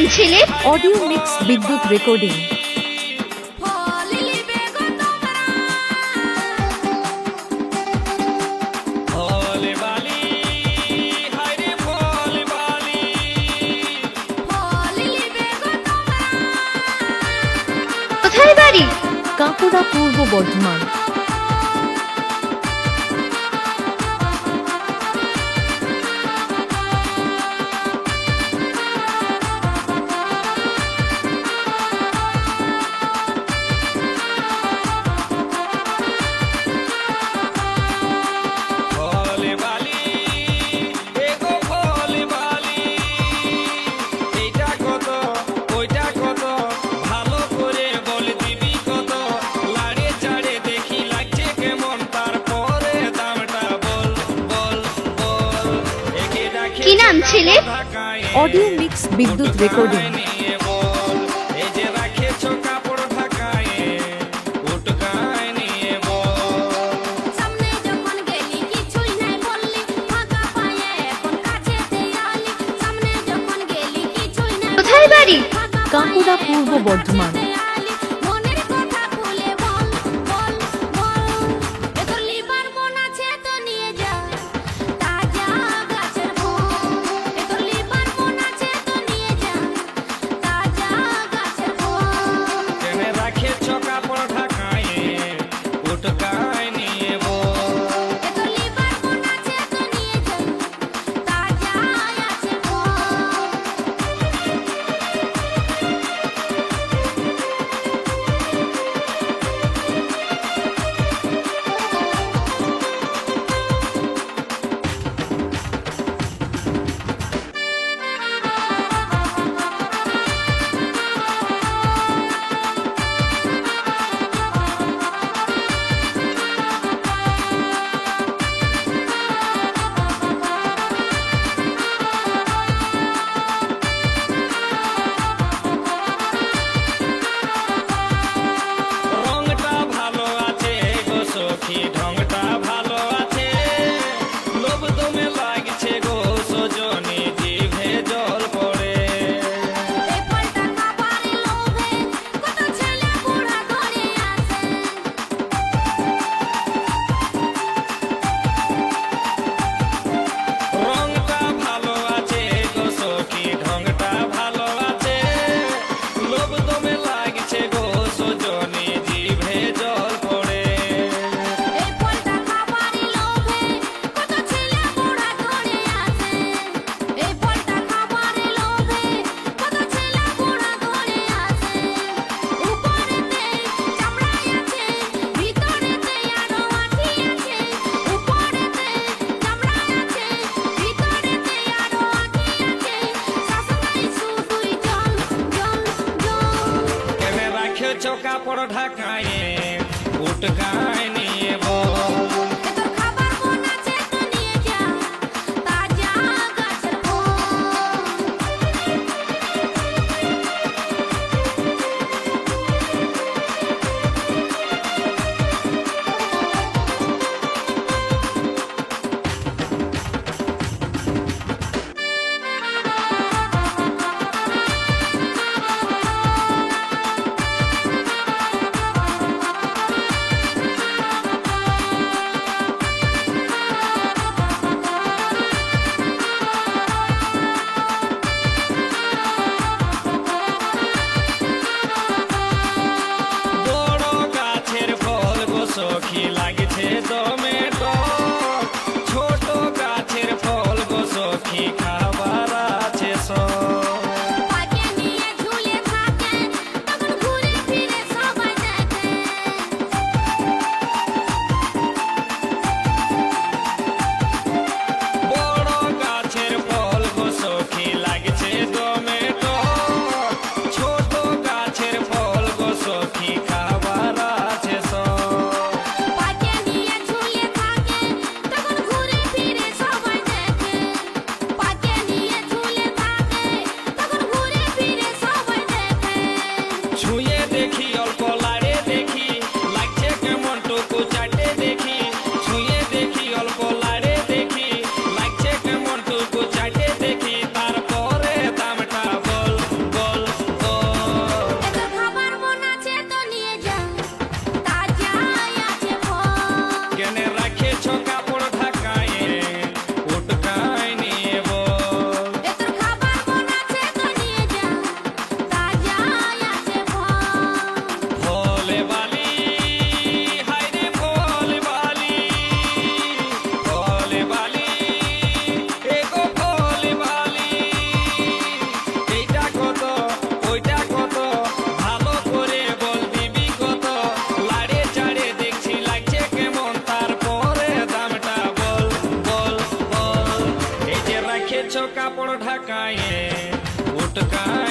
শুনছিলে? Audio mix বিদ্যুৎ recording কোথায় পূর্ব বর্ধমান। কি নাম ছেলে? Audio mix Bidyut recording. কোথায় বাড়ি? পূর্ব বর্ধমান। उठ गाय ढकाए उठकाए